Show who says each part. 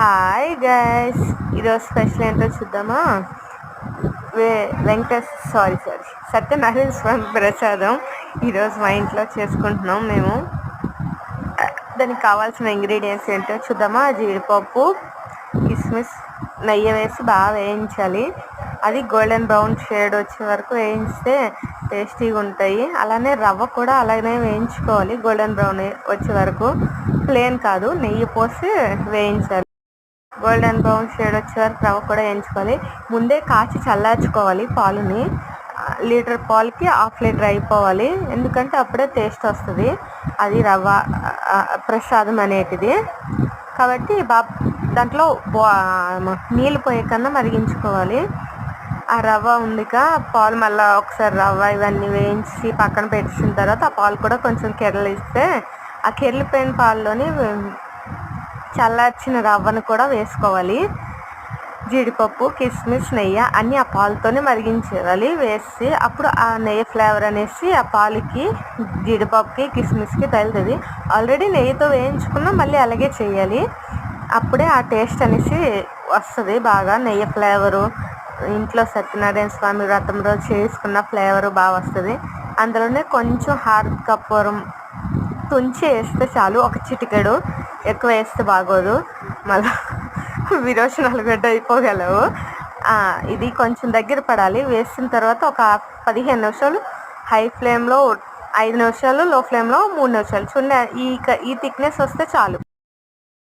Speaker 1: Hi guys ఈరోజు special ఏంటో చూద్దామా? వే వెంకటేష్ సారీ సారీ. సత్యనారాయణ స్వామి ప్రసాదం ఈరోజు మా ఇంట్లో చేసుకుంటున్నాం మేము. దానికి కావాల్సిన ఇంగ్రీడియంట్స్ ఏంటో చూద్దామా? జీడిపప్పు కిస్మిస్ నెయ్యి వేసి బాగా వేయించాలి. అది గోల్డెన్ బ్రౌన్ షేడ్ వచ్చే వరకు వేయిస్తే టేస్టీగా ఉంటాయి. అలానే రవ్వ కూడా అలానే వేయించుకోవాలి. గోల్డెన్ బ్రౌన్ వచ్చే వరకు. ప్లేన్ కాదు నెయ్యి పోసి వేయించాలి. గోల్డెన్ బ్రౌన్ షేడ్ వచ్చే వరకు రవ్వ కూడా వేయించుకోవాలి. ముందే కాచి చల్లార్చుకోవాలి పాలుని. లీటర్ పాలకి హాఫ్ లీటర్ అయిపోవాలి. ఎందుకంటే అప్పుడే టేస్ట్ వస్తుంది. అది రవ్వ ప్రసాదం అనేటిది. కాబట్టి బా దాంట్లో నీళ్ళు పోయే కన్నా మరిగించుకోవాలి. ఆ రవ్వ ఉందిక పాలు మళ్ళీ ఒకసారి రవ్వ ఇవన్నీ వేయించి పక్కన పెట్టిన తర్వాత ఆ పాలు కూడా కొంచెం కెరలిస్తే ఆ కెరలిపోయిన పాల్లోని చల్లార్చిన రవ్వను కూడా వేసుకోవాలి. జీడిపప్పు కిస్మిస్ నెయ్యి అన్నీ ఆ పాలతోనే మరిగించేయాలి వేసి అప్పుడు ఆ నెయ్యి ఫ్లేవర్ అనేసి ఆ పాలకి జీడిపప్పుకి కిస్మిస్కి తగులుతుంది. ఆల్రెడీ నెయ్యితో వేయించుకున్నా మళ్ళీ అలాగే చేయాలి. అప్పుడే ఆ టేస్ట్ అనేసి వస్తుంది బాగా. నెయ్యి ఫ్లేవరు ఇంట్లో సత్యనారాయణ స్వామి వ్రతం రోజు చేసుకున్న ఫ్లేవరు బాగా వస్తుంది. అందులోనే కొంచెం హార్డ్ కప్పూరం తుంచి వేస్తే చాలు ఒక చిటికెడు ఎక్కువ వేస్తే బాగోదు. మళ్ళీ విరోచనాలు గడ్డ అయిపోగలవు. ఇది కొంచెం దగ్గర పడాలి. వేసిన తర్వాత ఒక పదిహేను నిమిషాలు హై ఫ్లేమ్లో ఐదు నిమిషాలు లో ఫ్లేమ్లో మూడు నిమిషాలు. చూడండి ఈ ఈ థిక్నెస్ వస్తే చాలు.